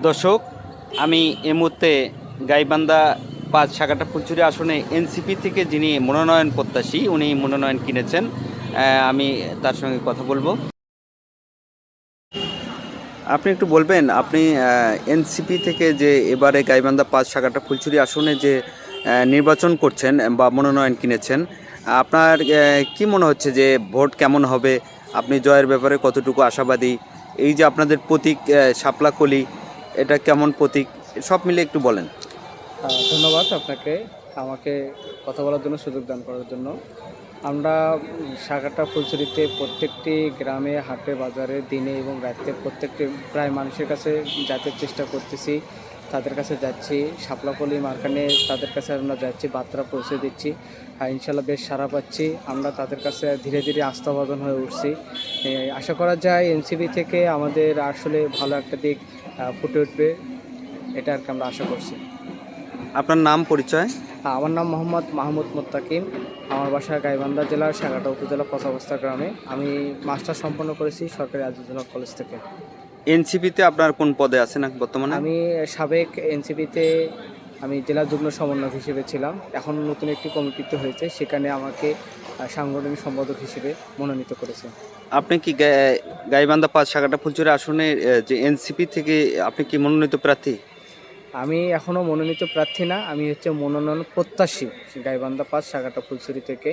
দর্শক আমি এ মুহূর্তে গাইবান্ধা পাঁচ শাখাটা ফুলচুরি আসনে এনসিপি থেকে যিনি মনোনয়ন প্রত্যাশী উনি মনোনয়ন কিনেছেন। আমি তার সঙ্গে কথা বলব। আপনি একটু বলবেন আপনি এনসিপি থেকে যে এবারে গাইবান্ধা পাঁচ শাখাটা ফুলচুরি আসনে যে নির্বাচন করছেন বা মনোনয়ন কিনেছেন আপনার কি মনে হচ্ছে যে ভোট কেমন হবে? আপনি জয়ের ব্যাপারে কতটুকু আশাবাদী? এই যে আপনাদের প্রতীক আহ, শাপলা কলি এটা কেমন প্রতীক? সব মিলে একটু বলেন। ধন্যবাদ আপনাকে আমাকে কথা বলার জন্য সুযোগ দান করার জন্য। আমরা শাখাটা ফুলছড়িতে প্রত্যেকটি গ্রামে, হাটে, বাজারে দিনে এবং রাতে প্রত্যেকটি, প্রায় মানুষের কাছে যাতে চেষ্টা করতেছি। তাদের কাছে যাচ্ছি শাপলাপলি মার্কানে তাদের কাছে আমরা যাচ্ছি বার্তা পৌঁছে দিচ্ছি। ইনশাল্লাহ বেশ সারা পাচ্ছি। আমরা তাদের কাছে ধীরে ধীরে আস্থাভাজন হয়ে উঠছি। আশা করা যায় এনসিবি থেকে আমাদের আসলে ভালো একটা দিক ফুটে উঠবে। এটা আর কি আমরা আশা করছি। আপনার নাম, পরিচয়? আমার নাম মোহাম্মদ মাহমুদ মোত্তাকিম। আমার বাসা গাইবান্ধা জেলার সাগাটা উপজেলা কথাবস্তা গ্রামে। আমি মাস্টার সম্পন্ন করেছি সরকারি আজিজুল্লাহ কলেজ থেকে। এনসিপিতে আপনার কোন পদে আছেন বর্তমানে? আমি সাবেক এনসিপিতে আমি জেলা যুগ্ম সমন্বয়ক হিসেবে ছিলাম। এখন নতুন একটি কমিটিতে হয়েছে সেখানে আমাকে সাংগঠনিক সম্পাদক হিসেবে মনোনীত করেছে। আপনি কি গাইবান্ধা পাঁচ শাখাটা ফুলচুরি আসনে যে এনসিপি থেকে আপনি কি মনোনীত প্রার্থী? আমি এখনও মনোনীত প্রার্থী না, আমি হচ্ছে মনোনয়ন প্রত্যাশী গাইবান্ধা পাস সাগাটা ফুলছড়ি থেকে।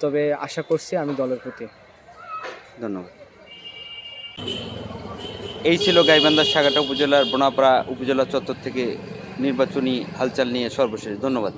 তবে আশা করছি আমি দলের প্রতি। ধন্যবাদ। এই ছিল গাইবান্ধা সাগাটা উপজেলার বোনাপাড়া উপজেলা চত্বর থেকে নির্বাচনী হালচাল নিয়ে সর্বশেষ। ধন্যবাদ।